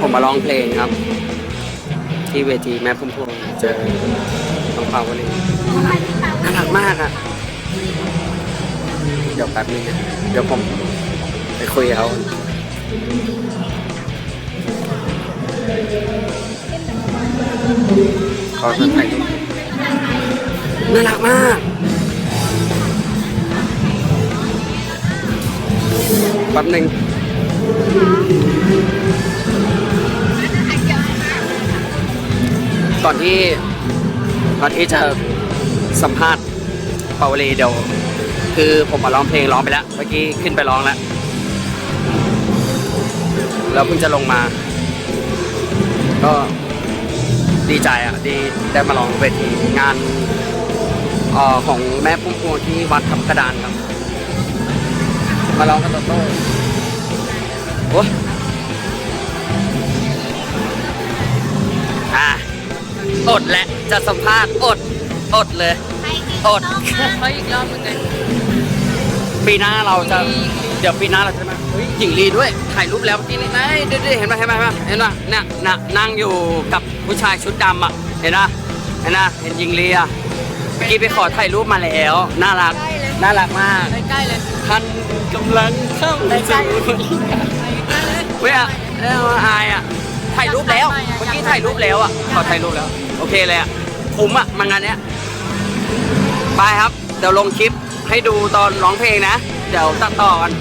ผมมาร้องเพลงครับ ที่เวทีแม่พุ่มพวงเจอน้องเปาวันนี้น่ารักมากอะ เดี๋ยวแป๊บนึงนะเดี๋ยวผมไปคุยเขาขอถ่ายรูปน่ารักมากแป๊บหนึ่ง ก่อนที่ก่อนที่จะสัมภาษณ์เปาวลีเดี๋ยวคือผมมาร้องเพลงร้องไปแล้วเมื่อกี้ขึ้นไปร้องแล้วแล้วเพิ่งจะลงมา ก็ดีใจอะดีได้มาร้องเวทีงานออของแม่พุ่มพวงที่วัดทับกระดานครับ มาร้องกับโตโต้โอ้ อดแหละจะสัมภาษณ์อด อดเลย อดไปอีกรอบนึงไงปีหน้าเราจะ เดี๋ยวปีหน้าเราจะมาเฮ้ยหญิงลีด้วย ถ่ายรูปแล้วเมื่อกี้นี่ไหนเดี๋ยวๆเห็นไหมเห็นไหมเห็นไหมเห็นไหมเนี่ยน่ะนั่งอยู่กับผู้ชายชุดดำอะ เห็นนะเห็นนะเห็นหญิงลีอะเมื่อกี้ไปขอถ่ายรูปมาแล้ว น่ารัก น่ารักมาก ใกล้ๆเลย ท่านกำลังเข้าใกล้สู่ๆเว้ยอะเอ้ยอายอะถ่ายรูปแล้ว เมื่อกี้ถ่ายรูป แล้วอะเขาถ่ายรูปแล้ว โอเคเลยอะคุ้มอะมางานเนี้ยไปครับ เดี๋ยวลงคลิปให้ดูตอนร้องเพลงนะ เดี๋ยวตัดต่อกัน